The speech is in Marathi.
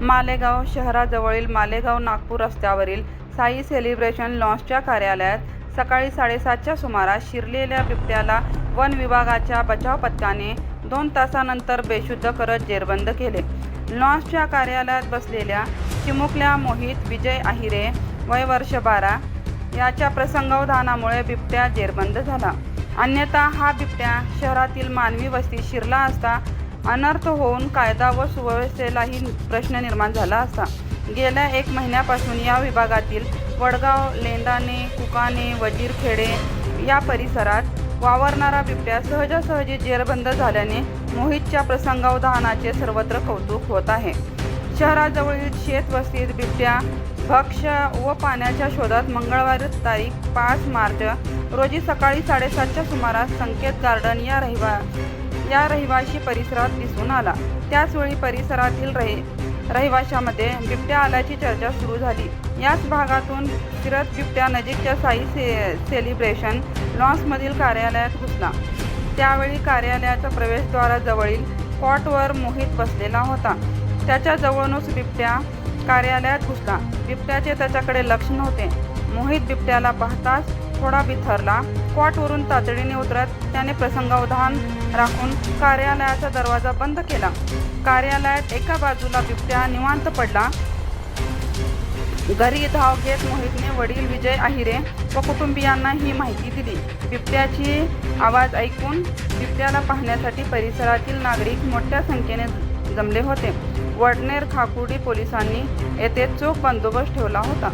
मालेगाव शहराजवळील मालेगाव नागपूर रस्त्यावरील साई सेलिब्रेशन लॉन्सच्या कार्यालयात सकाळी साडेसातच्या सुमारास शिरलेल्या बिबट्याला वन विभागाच्या बचाव पथकाने दोन तासानंतर बेशुद्ध करत जेरबंद केले. लॉन्सच्या कार्यालयात बसलेल्या चिमुकल्या मोहित विजय आहिरे वय वर्ष बारा याच्या प्रसंगावधानामुळे बिबट्या जेरबंद झाला. अन्यथा हा बिबट्या शहरातील मानवी वस्तीत शिरला असता अनर्थ होऊन कायदा व सुव्यवस्थेलाही प्रश्न निर्माण झाला असता. गेल्या एक महिन्यापासून या विभागातील वडगाव लेंदाने कुकाने वजीरखेडे या परिसरात वावरणारा बिबट्या सहजासहजी जेरबंद झाल्याने मोहितच्या प्रसंगावधानाचे सर्वत्र कौतुक होत आहे. शहराजवळील शेतवस्तीत बिबट्या भक्ष्य व पाण्याच्या शोधात मंगळवारी तारीख पाच मार्च रोजी सकाळी साडेसातच्या सुमारास संकेत गार्डन या रहिवा या रहिवाशी परिसरात दिसून आला. त्याचवेळी परिसरातील रहि रहिवाशामध्ये बिबट्या आल्याची चर्चा सुरू झाली. याच भागातून फिरत बिबट्या नजीकच्या साई से सेलिब्रेशन लॉन्समधील कार्यालयात घुसला. त्यावेळी कार्यालयाच्या प्रवेशद्वाराजवळील पॉटवर मोहित बसलेला होता. त्याच्या जवळूनच बिबट्या कार्यालयात घुसला. बिबट्याचे त्याच्याकडे लक्ष नव्हते. मोहित बिबट्याला पाहताच थोडा बिथरला क्वाटवरून तातडीने उतरत त्याने प्रसंगावधान राखून कार्यालयाचा दरवाजा बंद केला. कार्यालयात एका बाजूला बिबट्या निवांत पडला. घरी धाव घेत मोहितने वडील विजय आहिरे व कुटुंबियांना ही माहिती दिली. बिबट्याची आवाज ऐकून बिबट्याला पाहण्यासाठी परिसरातील नागरिक मोठ्या संख्येने जमले होते. वडनेर खाकुर्डी पोलिसांनी येथे चोख बंदोबस्त ठेवला होता.